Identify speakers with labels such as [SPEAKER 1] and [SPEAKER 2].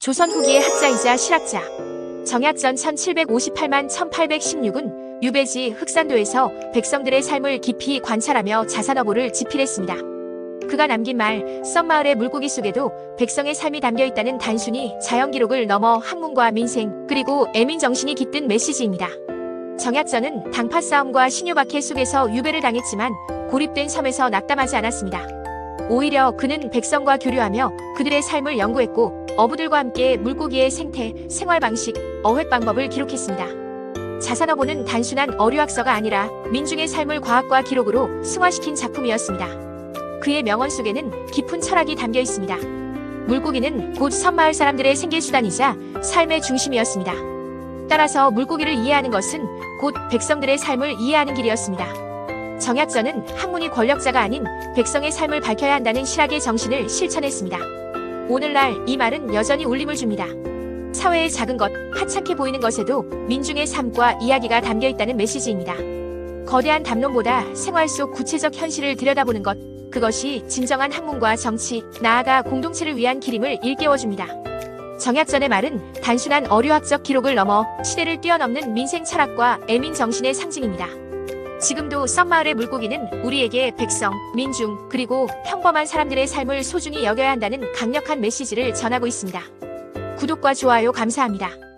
[SPEAKER 1] 조선 후기의 학자이자 실학자. 정약전 1758만 1816은 유배지 흑산도에서 백성들의 삶을 깊이 관찰하며 자산어보를 집필했습니다. 그가 남긴 말, 썸마을의 물고기 속에도 백성의 삶이 담겨 있다는 단순히 자연 기록을 넘어 학문과 민생, 그리고 애민 정신이 깃든 메시지입니다. 정약전은 당파 싸움과 신유박해 속에서 유배를 당했지만 고립된 섬에서 낙담하지 않았습니다. 오히려 그는 백성과 교류하며 그들의 삶을 연구했고 어부들과 함께 물고기의 생태, 생활 방식, 어획 방법을 기록했습니다. 자산어보는 단순한 어류학서가 아니라 민중의 삶을 과학과 기록으로 승화시킨 작품이었습니다. 그의 명언 속에는 깊은 철학이 담겨 있습니다. 물고기는 곧 섬마을 사람들의 생계수단이자 삶의 중심이었습니다. 따라서 물고기를 이해하는 것은 곧 백성들의 삶을 이해하는 길이었습니다. 정약전은 학문이 권력자가 아닌 백성의 삶을 밝혀야 한다는 실학의 정신을 실천했습니다. 오늘날 이 말은 여전히 울림을 줍니다. 사회의 작은 것, 하찮게 보이는 것에도 민중의 삶과 이야기가 담겨 있다는 메시지입니다. 거대한 담론보다 생활 속 구체적 현실을 들여다보는 것, 그것이 진정한 학문과 정치, 나아가 공동체를 위한 길임을 일깨워줍니다. 정약전의 말은 단순한 어류학적 기록을 넘어 시대를 뛰어넘는 민생 철학과 애민 정신의 상징입니다. 지금도 썸마을의 물고기는 우리에게 백성, 민중, 그리고 평범한 사람들의 삶을 소중히 여겨야 한다는 강력한 메시지를 전하고 있습니다. 구독과 좋아요 감사합니다.